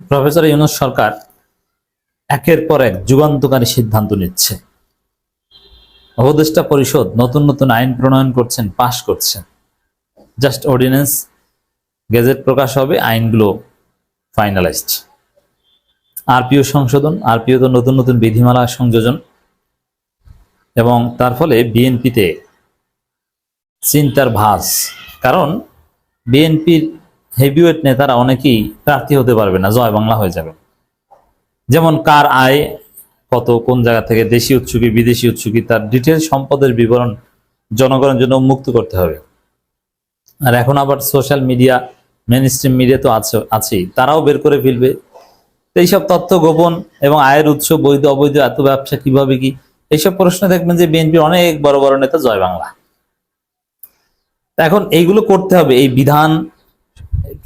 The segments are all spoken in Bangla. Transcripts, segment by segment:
প্রফেসর ইউনুস সরকার একের পর এক যুগান্তকারী সিদ্ধান্ত নিচ্ছে। উপদেষ্টা পরিষদ নতুন নতুন আইন প্রণয়ন করছেন, পাশ করছেন। জাস্ট অর্ডিন্যান্স গেজেট প্রকাশ হবে, আইনগুলো ফাইনালাইজড। আরপিও সংশোধন, আরপিও তো নতুন নতুন বিধিমালা সংযোজন। এবং তার ফলে বিএনপিতে চিন্তার ভাস কারণ বিএনপির হেভিওয়েট নেতারা অনেকেই প্রার্থী হতে পারবে না, জয় বাংলা হয়ে যাবে। যেমন কার আয় কত, কোন জায়গা থেকে দেশি উৎসুকি, বিদেশি উৎসুকি, তার ডিটেল সম্পদের বিবরণ জনগণের জন্য উন্মুক্ত করতে হবে। আর এখন আবার social media mainstream media তো আছে, আছেই, তারাও বের করে ফেলবে। এইসব তথ্য গোপন এবং আয়ের উৎস, বৈধ, অবৈধ, এত ব্যবসা কীভাবে কি, এইসব প্রশ্ন দেখবেন যে বিএনপির অনেক বড় বড় নেতা জয় বাংলা। এখন এইগুলো করতে হবে, এই বিধান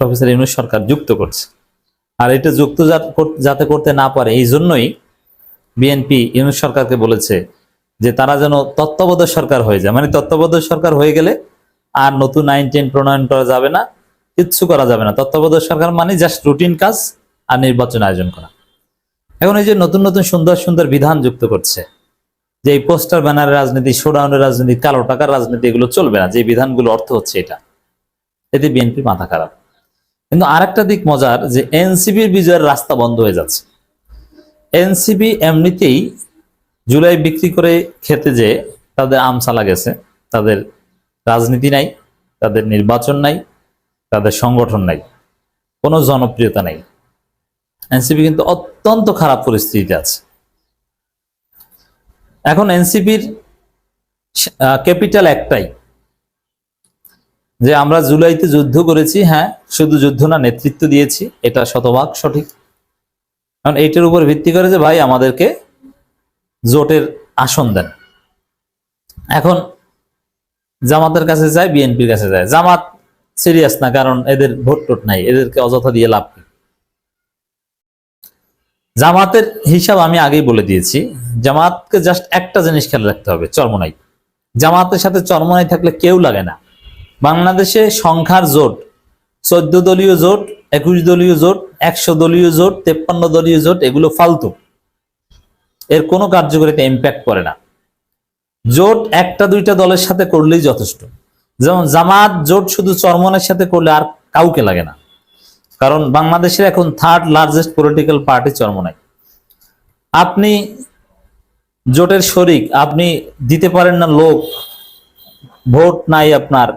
প্রফেসর ইউনুস সরকার যুক্ত করছে। আর এটা যুক্ত যাতে করতে না পারে, এই জন্যই বিএনপি ইউনুস সরকারকে বলেছে যে তারা যেন তত্ত্বাবধায়ক সরকার হয়ে যায়। মানে তত্ত্বাবধায়ক সরকার হয়ে গেলে আর নতুন আইন টেন প্রণয়ন করা যাবে না, কিচ্ছু করা যাবে না। তত্ত্বাবধায়ক সরকার মানে জাস্ট রুটিন কাজ আর নির্বাচন আয়োজন করা। এখন এই যে নতুন নতুন সুন্দর সুন্দর বিধান যুক্ত করছে, যে এই পোস্টার, ব্যানারের রাজনীতি, শোডাউনের রাজনীতি, কালো টাকার রাজনীতি, এগুলো চলবে না। যে বিধানগুলো অর্থ হচ্ছে এটা। এতে বিএনপির মাথা খারাপ। কিন্তু আরেকটা দিক মজার যে এনসিবির বিজয়ের রাস্তা বন্ধ হয়ে যাচ্ছে। এনসিবি এমনিতেই জুলাই বিক্রি করে খেতে যে তাদের আমসালা গেছে। তাদের রাজনীতি নাই, তাদের নির্বাচন নাই, তাদের সংগঠন নাই, কোনো জনপ্রিয়তা নাই। এনসিপি কিন্তু অত্যন্ত খারাপ পরিস্থিতিতে আছে। এখন এনসিপির ক্যাপিটাল একটাই। যে আমরা জুলাইতে যুদ্ধ করেছি হ্যাঁ শুধু যুদ্ধ না, নেতৃত্ব দিয়েছি, এটা শতভাগ সঠিক। কারণ এইটার উপর ভিত্তি করে যে ভাই আমাদেরকে জোটের আসন দেন। এখন জামাতের কাছে যায়, বিএনপির কাছে যায়। জামাত সিরিয়াস না, কারণ এদের ভোট টোট নাই, এদেরকে অযথা দিয়ে লাভ কি জামাতের হিসাব আমি আগেই বলে দিয়েছি, জামাতকে জাস্ট একটা জিনিস খেয়াল রাখতে হবে, চরমনাই। জামাতের সাথে চরমনাই থাকলে কেউ লাগে না। বাংলাদেশে সংখ্যার জোট চোদ্দ দলীয় জোট, একুশ দলীয় জোট, একশো দলীয় জোট, তেপ্পান্ন দলীয় জোট, এগুলো ফালতু। এর কোনো কার্যকারিতা ইম্প্যাক্ট করে না। জোট একটা দুইটা দলের সাথে করলেই যথেষ্ট। যেমন জামাত, জোট শুধু চরমনের সাথে করলে আর কাউকে লাগে না। কারণ বাংলাদেশের এখন third largest political party Charmonai. আপনি জোটের শরিক, আপনি দিতে পারেন না লোক, ভোট নাই আপনার।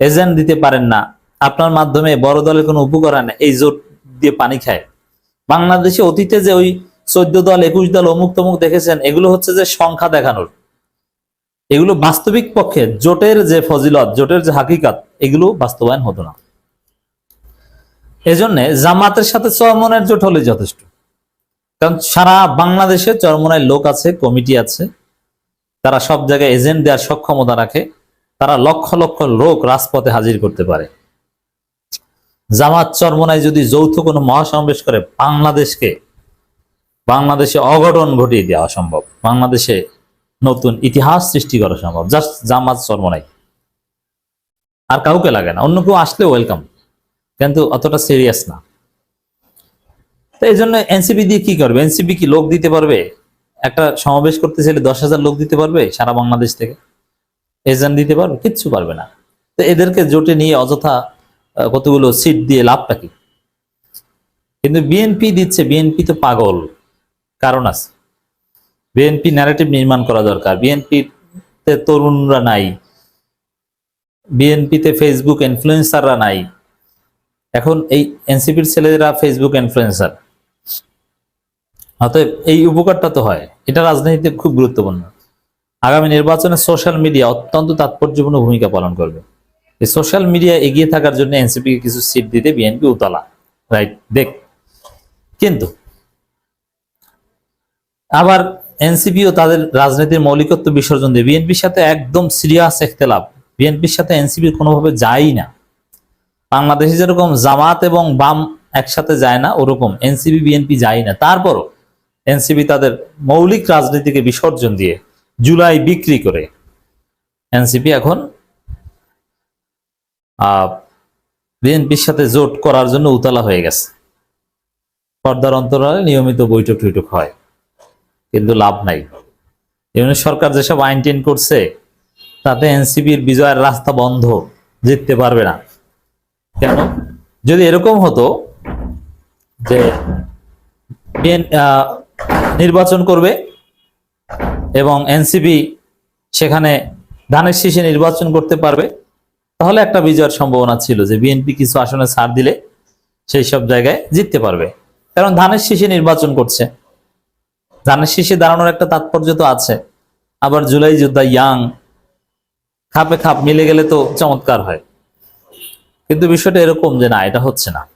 এজেন্ট দিতে পারেন না। আপনার মাধ্যমে বড় দলের কোনো উপকার হয় না এই জোট দিয়ে পানি খায়। বাংলাদেশে অতীতে যে ওই চোদ্দ দল, একুশ দল অমুক তমুক দেখেছেন, এগুলো হচ্ছে যে সংখ্যা দেখানোর। এগুলো বাস্তবিক পক্ষে জোটের যে ফজিলত, জোটের যে হাকিকাত, এগুলো বাস্তবায়ন হতো না। এজন্য জামাতের সাথে চরমনের জোট হলে যথেষ্ট। কারণ সারা বাংলাদেশে চরমনায় লোক আছে, কমিটি আছে। তারা সব জায়গায় এজেন্ট দেওয়ার সক্ষমতা রাখে। তারা লক্ষ লক্ষ লোক রাজপথে হাজির করতে পারে। জামাত চরমনায় যদি যৌথ কোনো মহাসমাবেশ করে, বাংলাদেশকে, বাংলাদেশে অঘটন ঘটিয়ে দেওয়া সম্ভব। বাংলাদেশে নতুন ইতিহাস সৃষ্টি করা সম্ভব। জাস্ট জামাত চরমনাই আর কাউকে লাগে না। অন্য কেউ আসলে ওয়েলকাম কিন্তু অতটা সিরিয়াস না। তো এই জন্য এনসিপি দিয়ে কি করবে? এনসিপি কি লোক দিতে পারবে? একটা সমাবেশ করতে চাইলে দশ হাজার লোক দিতে পারবে সারা বাংলাদেশ থেকে? এজেন্ট দিতে পারবে, কিচ্ছু পারবে না। তো এদেরকে জোটে নিয়ে অযথা কতগুলো সিট দিয়ে লাভটা কি? কিন্তু বিএনপি দিচ্ছে বিএনপি তো পাগল, কারণ আছে। বিএনপি ন্যারেটিভ নির্মাণ করা দরকার। বিএনপিতে তরুণরা নাই। বিএনপিতে ফেসবুক ইনফ্লুয়েন্সাররা নাই। এখন এই এনসিপির ছেলেরা ফেসবুক ইনফ্লুয়েন্সার অতএব এই উপকারটা তো হয়। এটা রাজনীতিতে খুব গুরুত্বপূর্ণ। আগামী নির্বাচনে সোশ্যাল মিডিয়া অত্যন্ত তাৎপর্যপূর্ণ ভূমিকা পালন করবে। সোশ্যাল মিডিয়া এগিয়ে থাকার জন্য এনসিপি কে কিছু সিট দিতে বিএনপি উতলা। রাইট দেখ। কিন্তু আবার এনসিপিও তাদের রাজনীতির মৌলিকত্ব বিসর্জন দেয় বিএনপির সাথে একদম সিরিয়াস একতেলাভ বিএনপির সাথে এনসিপির কোনোভাবে যায়ই না। বাংলাদেশে যেরকম জামাত এবং বাম একসাথে যায় না, ওরকম এনসিপি, বিএনপি যায় না। তারপরও এনসিপি তাদের মৌলিক রাজনীতিকে বিসর্জন দিয়ে জুলাই বিক্রি করে। এনসিপি এখন বিএনপির সাথে জোট করার জন্য উতলা হয়ে গেছে। পর্দার অন্তরালে নিয়মিত বৈঠক টৈঠক হয়, কিন্তু লাভ নাই। ইউনিট সরকার যেসব আইন টেন করছে, তাতে এনসিপির বিজয়ের রাস্তা বন্ধ, জিততে পারবে না। কেন? যদি এরকম হতো যে নির্বাচন করবে এবং এনসিপি সেখানে ধানের শীষে নির্বাচন করতে পারবে, তাহলে একটা বিজয়ের সম্ভাবনা ছিল যে বিএনপি কিছু আসনে ছাড় দিলে সেই সব জায়গায় জিততে পারবে। কারণ ধানের শীষে নির্বাচন করছে। ধানের শীষে দাঁড়ানোর একটা তাৎপর্য তো আছে। আবার জুলাই যোদ্ধা ইয়াং, খাপে খাপ মিলে গেলে তো চমৎকার হয়। কিন্তু বিষয়টা এরকম যে না, এটা হচ্ছে না।